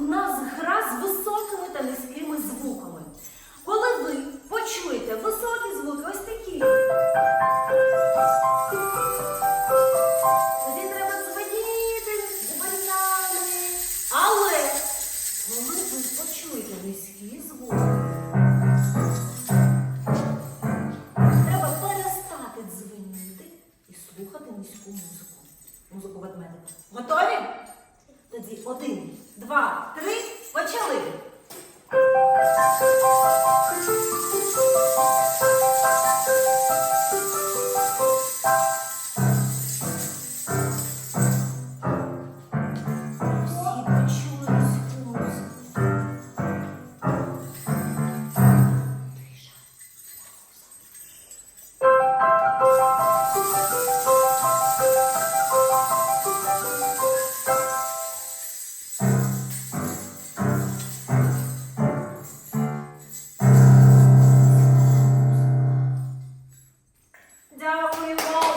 у нас гра з високими та низькими звуками. Коли ви почуєте високі звуки, ось такі. Тоді треба дзвоніти губарями. Але коли ви почуєте низькі звуки, треба перестати дзвеніти і слухати низьку музику. Музику ведмедика. Готові? Тоді один, два, три. Почали. Дякуємо!